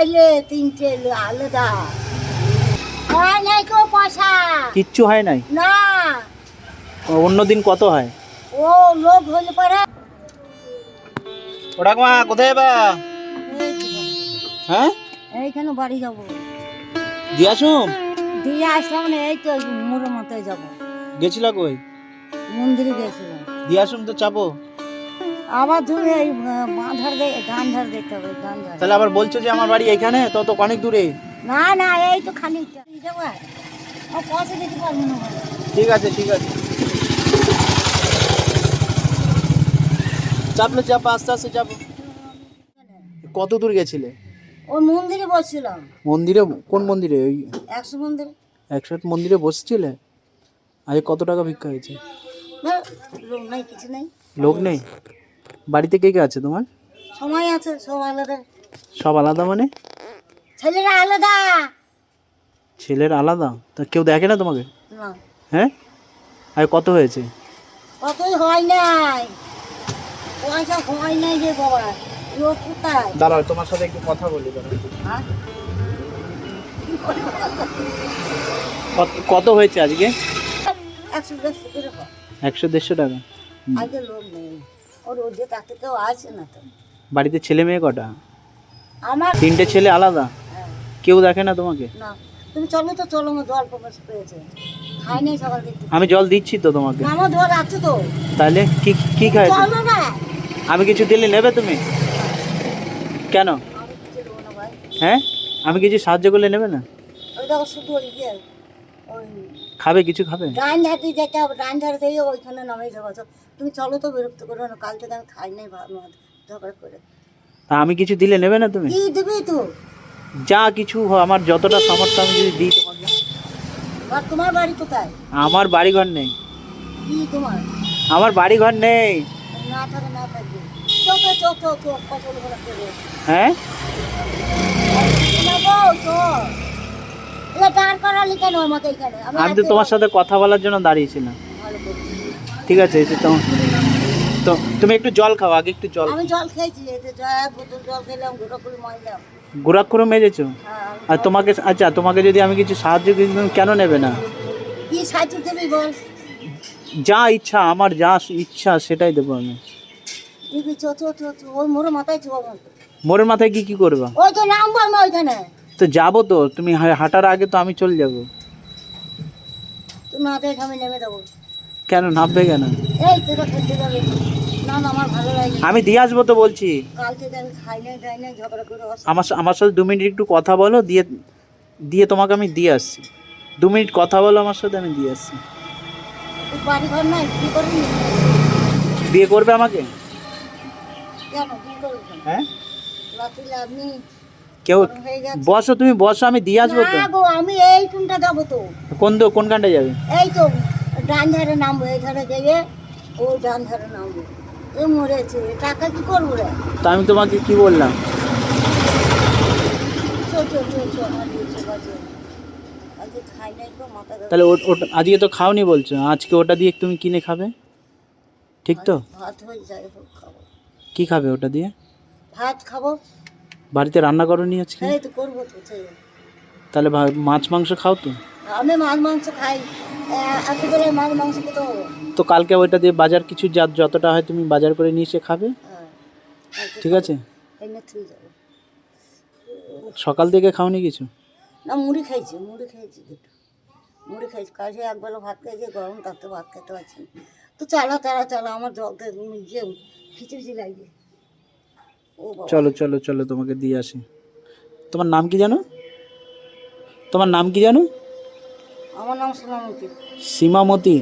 ছেলে তিনটে আলাদা হয় নাই? কেউ পয়সা কিচ্ছু হয় নাই না কত হয়? ও লোক হলে পরে। ওটা মা কোথায় বা? হ্যাঁ? এইখানে বাড়ি যাব। দিয়ে দিয়ে আসলাম না এই তো মোড়ের যাব। গেছিল কই? মন্দিরে গেছিলাম। দিয়ে আসুম তো চাপো। আবার ধরে এই বাঁ ধার দে ডান ধার হবে ধার। তাহলে আবার বলছো যে আমার বাড়ি এখানে? তো তো অনেক দূরে। না না এই তো খালি যাব ও পয়সা দিতে পারব না ঠিক আছে ঠিক আছে। চাপলে চাপ আস্তে আস্তে চাপো। কত দূর গেছিলে? ওই মন্দিরে বসছিলাম। মন্দিরে? কোন মন্দিরে? ওই একশো মন্দিরে। একশো আট মন্দিরে বসছিলে? আজ কত টাকা ভিক্ষা হয়েছে? লোক নাই কিছু নেই। লোক নেই? বাড়িতে কে কে আছে তোমার? সময় আছে সব আলাদা। সব আলাদা মানে? ছেলেরা আলাদা। ছেলের আলাদা? তা কেউ দেখে না তোমাকে? না। হ্যাঁ? আর কত হয়েছে? কতই হয় নাই। পয়সা হয় নাই যে বাবা লোক কোথায়? দাঁড়াও তোমার সাথে একটু কথা বলি হ্যাঁ? কত- কত হয়েছে আজকে? একশো দেড়শো হয়। একশো দেড়শো টাকা। আজকে লোক নেই ওর ওদের তাতে কেউ আছে না তো। বাড়িতে ছেলে মেয়ে কটা? আমার তিনটে ছেলে আলাদা? হ্যাঁ, কেউ দেখে না তোমাকে? না। তুমি চলো তো চলো আমার জল প্রকাশ পেয়েছে। খাই নাই সকাল দেখতে আমি জল দিচ্ছি তো তোমাকে। আমার জল আছে তো। তাহলে কি কি খাই চলো না। আমি কিছু দিলে নেবে তুমি? কেন? কিছু হ্যাঁ? আমি কিছু সাহায্য করলে নেবে না? ওই দেখো শুধু ওই ওই খাবে কিছু খাবে ধার দিয়ে যেতে হবে ধার দিয়ে ওইখানে নামে যাব। তুমি চলো তো বিরক্ত করো না কাল থেকে আমি খাই নাই ঝগড়া করে তা আমি কিছু দিলে নেবে না তুমি কি দিবি তো যা কিছু হয়, আমার যতটা সামর্থ্য আমি যদি দিই তোমাকে আর তোমার বাড়ি কোথায় আমার বাড়ি ঘর নেই কি তোমার আমার বাড়ি ঘর নেই না থাকে না থাকবে চোখ চোখ হ্যাঁ দাঁড় করালি কেন আমাকে এখানে? আমি তো তোমার সাথে কথা বলার জন্য দাঁড়িয়েছিলাম। ঠিক আছে এই যে তোমার তো তুমি একটু জল খাও আগে একটু জল আমি জল খেয়েছি এই জল বোতল জল খেলাম গোটা করে মারলাম। গোরাক্ষর মেজেছো হ্যাঁ আর তোমাকে আচ্ছা তোমাকে যদি আমি কিছু সাহায্য কেন নেবে না? কি সাহায্য দেবি বল? যা ইচ্ছা আমার যা ইচ্ছা সেটাই দেবো আমি। মোরের মাথায় কি কি করবা? ওই তো নামবো আমি ওইখানে। তো যাব তো তুমি হাঁটার আগে তো আমি চলে যাব। তুমি আমি নেমে দেবো কেন নামবে কেন? এই তোরা খেতে যাবে। না না আমার ভালো লাগে আমি দিয়ে আসব তো বলছি। আমি খাই ঝগড়া করে আমার আমার সাথে দু মিনিট একটু কথা বলো দিয়ে দিয়ে তোমাকে আমি দিয়ে আসছি। দু মিনিট কথা বলো আমার সাথে আমি দিয়ে আসছি। বাড়ি ঘর নাই কি করবি বিয়ে করবে আমাকে? কেন করবি হ্যাঁ? রাত্রিলে আপনি কেউ বসো তুমি বসো আমি দিয়ে আসব তো। না গো আমি এই কোনটা যাব তো। কোন দো কোন গানটা যাবে? এই তো ডান ধারে নামবো এই ধারে গিয়ে ও ডান ধারে নামবো। এ মরেছে টাকা কি করব রে? তা আমি তোমাকে কি বললাম। তাহলে আজকে তো খাওনি বলছো আজকে ওটা দিয়ে তুমি কিনে খাবে? ঠিক তো? ভাত হয়ে যায় কি খাবে ওটা দিয়ে? ভাত খাব। বাড়িতে রান্না করনি আজকে? এই তো করব তো তাহলে মাছ মাংস খাও তো? আমি মাছ মাংস খাই। করে মাছ মাংস খেতে হবে। তো কালকে ওইটা দিয়ে বাজার কিছু যা যতটা হয় তুমি বাজার করে নিয়ে এসে খাবে? হ্যাঁ ঠিক আছে। সকাল থেকে খাওনি কিছু? না মুড়ি খাইছি মুড়ি খাইছি দুটো। মুড়ি খাইছি কাজে একবেলা ভাত খাইছি গরম তাতে ভাত খেতে পারছি তো চালা চালা চালা আমার জলতে যে খিচুড়ি বাবা চলো চলো চলো তোমাকে দিয়ে আসি। তোমার নাম কি জানো? তোমার নাম কি জানো? আমার নাম সীমামতি সীমামতি।